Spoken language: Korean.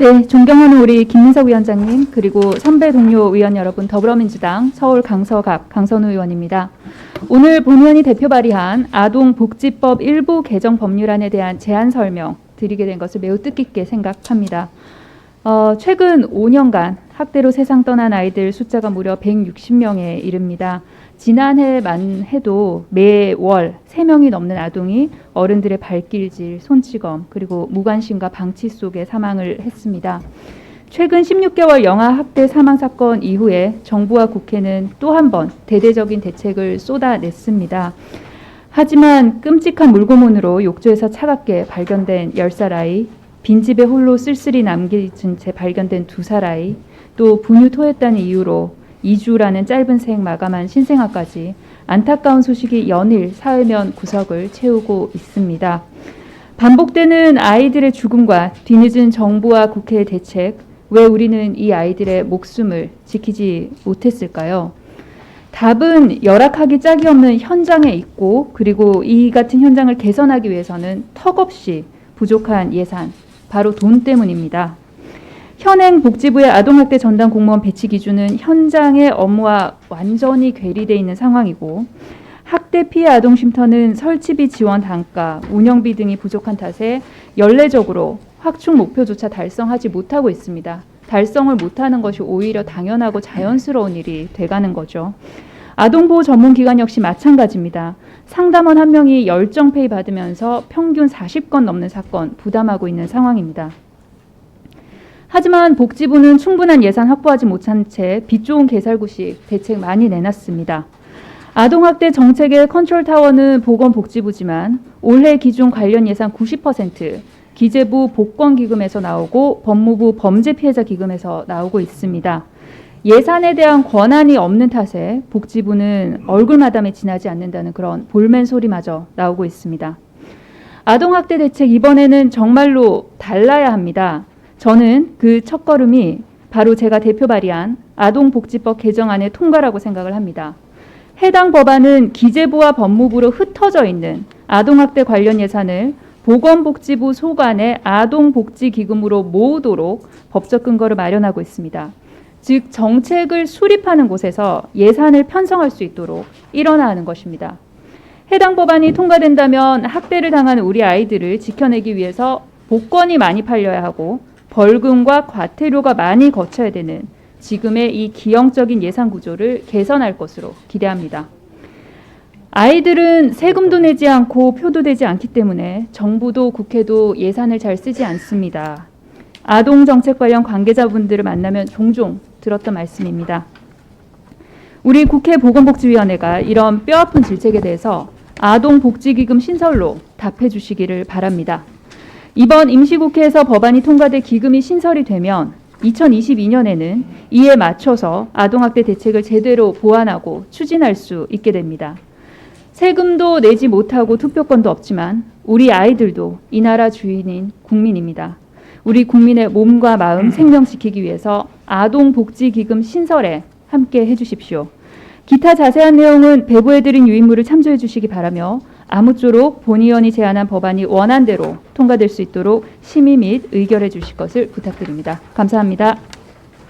네, 존경하는 우리 김민석 위원장님 그리고 선배 동료 의원 여러분 더불어민주당 서울 강서갑 강선우 의원입니다. 오늘 본의원이 대표 발의한 아동복지법 일부 개정 법률안에 대한 제안 설명 드리게 된 것을 매우 뜻깊게 생각합니다. 어, 최근 5년간 학대로 세상 떠난 아이들 숫자가 무려 160명에 이릅니다. 지난해만 해도 매월 3명이 넘는 아동이 어른들의 발길질, 손찌검, 그리고 무관심과 방치 속에 사망을 했습니다. 최근 16개월 영아 학대 사망 사건 이후에 정부와 국회는 또 한 번 대대적인 대책을 쏟아냈습니다. 하지만 끔찍한 물고문으로 욕조에서 차갑게 발견된 10살 아이, 빈집에 홀로 쓸쓸히 남긴 채 발견된 2살 아이, 또 분유 토했다는 이유로 2주라는 짧은 생 마감한 신생아까지 안타까운 소식이 연일 사회면 구석을 채우고 있습니다. 반복되는 아이들의 죽음과 뒤늦은 정부와 국회의 대책, 왜 우리는 이 아이들의 목숨을 지키지 못했을까요? 답은 열악하기 짝이 없는 현장에 있고 그리고 이 같은 현장을 개선하기 위해서는 턱없이 부족한 예산, 바로 돈 때문입니다. 현행 복지부의 아동학대 전담 공무원 배치 기준은 현장의 업무와 완전히 괴리돼 있는 상황이고 학대 피해 아동 쉼터는 설치비 지원 단가, 운영비 등이 부족한 탓에 연례적으로 확충 목표조차 달성하지 못하고 있습니다. 달성을 못하는 것이 오히려 당연하고 자연스러운 일이 돼가는 거죠. 아동보호 전문기관 역시 마찬가지입니다. 상담원 한 명이 열정 페이 받으면서 평균 40건 넘는 사건 부담하고 있는 상황입니다. 하지만 복지부는 충분한 예산 확보하지 못한 채 빚 좋은 개살구식 대책 많이 내놨습니다. 아동학대 정책의 컨트롤 타워는 보건복지부지만 올해 기준 관련 예산 90% 기재부 복권기금에서 나오고 법무부 범죄피해자 기금에서 나오고 있습니다. 예산에 대한 권한이 없는 탓에 복지부는 얼굴 마담에 지나지 않는다는 그런 볼멘 소리마저 나오고 있습니다. 아동학대 대책 이번에는 정말로 달라야 합니다. 저는 그 첫걸음이 바로 제가 대표 발의한 아동복지법 개정안의 통과라고 생각을 합니다. 해당 법안은 기재부와 법무부로 흩어져 있는 아동학대 관련 예산을 보건복지부 소관의 아동복지기금으로 모으도록 법적 근거를 마련하고 있습니다. 즉 정책을 수립하는 곳에서 예산을 편성할 수 있도록 일어나 하는 것입니다. 해당 법안이 통과된다면 학대를 당하는 우리 아이들을 지켜내기 위해서 복권이 많이 팔려야 하고 벌금과 과태료가 많이 거쳐야 되는 지금의 이 기형적인 예산 구조를 개선할 것으로 기대합니다. 아이들은 세금도 내지 않고 표도 되지 않기 때문에 정부도 국회도 예산을 잘 쓰지 않습니다. 아동 정책 관련 관계자분들을 만나면 종종 들었던 말씀입니다. 우리 국회 보건복지위원회가 이런 뼈아픈 질책에 대해서 아동복지기금 신설로 답해 주시기를 바랍니다. 이번 임시국회에서 법안이 통과돼 기금이 신설이 되면 2022년에는 이에 맞춰서 아동학대 대책을 제대로 보완하고 추진할 수 있게 됩니다. 세금도 내지 못하고 투표권도 없지만 우리 아이들도 이 나라 주인인 국민입니다. 우리 국민의 몸과 마음 생명시키기 위해서 아동복지기금 신설에 함께 해주십시오. 기타 자세한 내용은 배부해드린 유인물을 참조해 주시기 바라며 아무쪼록 본의원이 제안한 법안이 원안대로 통과될 수 있도록 심의 및 의결해 주실 것을 부탁드립니다. 감사합니다.